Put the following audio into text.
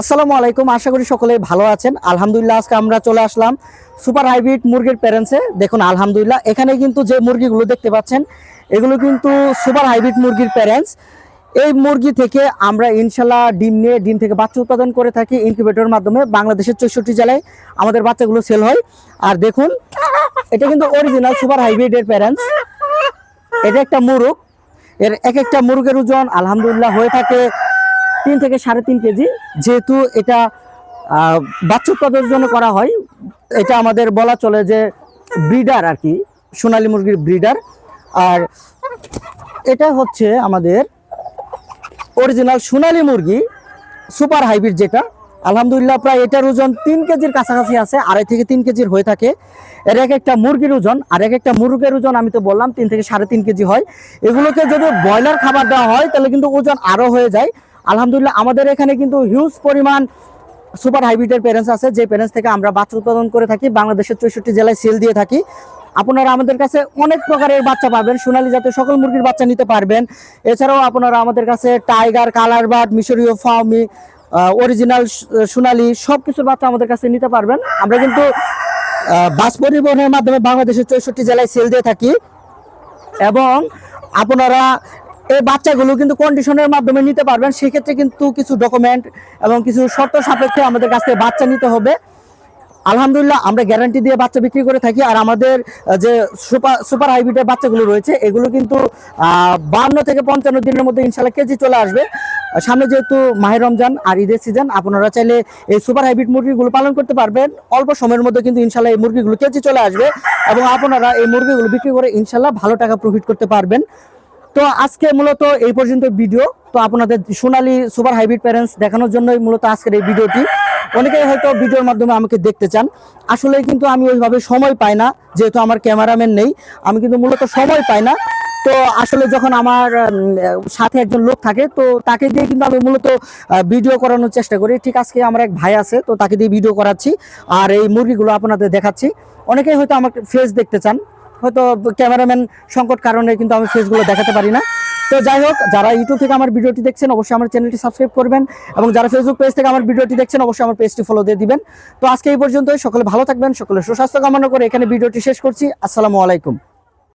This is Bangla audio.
আসসালামু আলাইকুম, আশা করি সকলে ভালো আছেন। আলহামদুলিল্লাহ, আজকে আমরা চলে আসলাম সুপার হাইব্রিড মুরগির প্যারেন্টসে। দেখুন, আলহামদুলিল্লাহ, এখানে কিন্তু যে মুরগিগুলো দেখতে পাচ্ছেন, এগুলো কিন্তু সুপার হাইব্রিড মুরগির প্যারেন্টস। এই মুরগি থেকে আমরা ইনশাল্লাহ ডিম নিয়ে, ডিম থেকে বাচ্চা উৎপাদন করে থাকি ইনকিউবেটরের মাধ্যমে। বাংলাদেশের চৌষট্টি জেলায় আমাদের বাচ্চাগুলো সেল হয়। আর দেখুন, এটা কিন্তু অরিজিনাল সুপার হাইব্রিডের প্যারেন্টস। এটা একটা মুরগ এর এক একটা মুরগের ওজন আলহামদুলিল্লাহ হয়ে থাকে তিন থেকে সাড়ে তিন কেজি। যেহেতু এটা বাচ্চা উৎপাদনের জন্য করা হয়, এটা আমাদের বলা চলে যে ব্রিডার আর কি, সোনালী মুরগির ব্রিডার। আর এটা হচ্ছে আমাদের অরিজিনাল সোনালী মুরগি, সুপার হাইব্রিড যেটা। আলহামদুলিল্লাহ, প্রায় এটার ওজন তিন কেজির কাছাকাছি আছে, আড়াই থেকে তিন কেজির হয়ে থাকে। এর এক একটা মুরগির ওজন, আর এক একটা মুরগের ওজন আমি তো বললাম, তিন থেকে সাড়ে তিন কেজি হয়। এগুলোকে যদি ব্রয়লার খাবার দেওয়া হয়, তাহলে কিন্তু ওজন আরও হয়ে যায়। আলহামদুলিল্লাহ, আমাদের এখানে কিন্তু হিউজ পরিমাণ সুপার হাইব্রিডের প্যারেন্টস আছে। যে প্যারেন্টস থেকে আমরা বাচ্চা উৎপাদন করে থাকি, বাংলাদেশের চৌষট্টি জেলায় সেল দিয়ে থাকি। আপনারা আমাদের কাছে অনেক প্রকারের বাচ্চা পাবেন। সোনালী জাতের সকল মুরগির বাচ্চা নিতে পারবেন। এছাড়াও আপনারা আমাদের কাছে টাইগার কালার বার্ড মিশরীয় ফার্মি অরিজিনাল সোনালি সব কিছুর বাচ্চা আমাদের কাছে নিতে পারবেন। আমরা কিন্তু বাস পরিবহনের মাধ্যমে বাংলাদেশের চৌষট্টি জেলায় সেল দিয়ে থাকি। এবং আপনারা এই বাচ্চাগুলো কিন্তু কন্ডিশনের মাধ্যমে নিতে পারবেন। সেক্ষেত্রে কিন্তু কিছু ডকুমেন্ট এবং কিছু শর্ত সাপেক্ষে আমাদের কাছ থেকে বাচ্চা নিতে হবে। আলহামদুলিল্লাহ, আমরা গ্যারান্টি দিয়ে বাচ্চা বিক্রি করে থাকি। আর আমাদের যে সুপার সুপার হাইব্রিডের বাচ্চাগুলো রয়েছে, এগুলো কিন্তু বান্ন থেকে পঞ্চান্ন দিনের মধ্যে ইনশাল্লাহ কেজি চলে আসবে। সামনে যেহেতু মাহের রমজান আর ঈদের সিজন আপনারা চাইলে এই সুপার হাইব্রিড মুরগিগুলো পালন করতে পারবেন। অল্প সময়ের মধ্যে কিন্তু ইনশাল্লাহ এই মুরগিগুলো কেজি চলে আসবে। এবং আপনারা এই মুরগিগুলো বিক্রি করে ইনশাল্লাহ ভালো টাকা প্রফিট করতে পারবেন। তো আজকে মূলত এই পর্যন্ত ভিডিও। তো আপনাদের সোনালী সুপার হাইব্রিড প্যারেন্টস দেখানোর জন্যই মূলত আজকের এই ভিডিওটি। অনেকেই হয়তো ভিডিওর মাধ্যমে আমাকে দেখতে চান। আসলে কিন্তু আমি ওইভাবে সময় পাই না, যেহেতু আমার ক্যামেরাম্যান নেই। আমি কিন্তু মূলত সময় পাই না। তো আসলে যখন আমার সাথে একজন লোক থাকে, তো তাকে দিয়ে কিন্তু আমি মূলত ভিডিও করানোর চেষ্টা করি। ঠিক আজকে আমার এক ভাই আছে, তো তাকে দিয়ে ভিডিও করাচ্ছি। আর এই মুরগিগুলো আপনাদের দেখাচ্ছি। অনেকেই হয়তো আমাকে ফেস দেখতে চান। হয়তো ক্যামেরাম্যান সংকট কারণে কিন্তু আমি ফেসগুলো দেখাতে পারি না। তো যাই হোক, যারা ইউটিউব থেকে আমার ভিডিওটি দেখছেন, অবশ্যই আমার চ্যানেলটি সাবস্ক্রাইব করবেন এবং যারা ফেসবুক পেজ থেকে আমার ভিডিওটি দেখছেন, অবশ্যই আমার পেজটি ফলো দিয়ে দিবেন। তো আজকে এই পর্যন্তই, সকলে ভালো থাকবেন, সকলে সুস্বাস্থ্য কামনা করে এখানে ভিডিওটি শেষ করছি। আসসালামু আলাইকুম।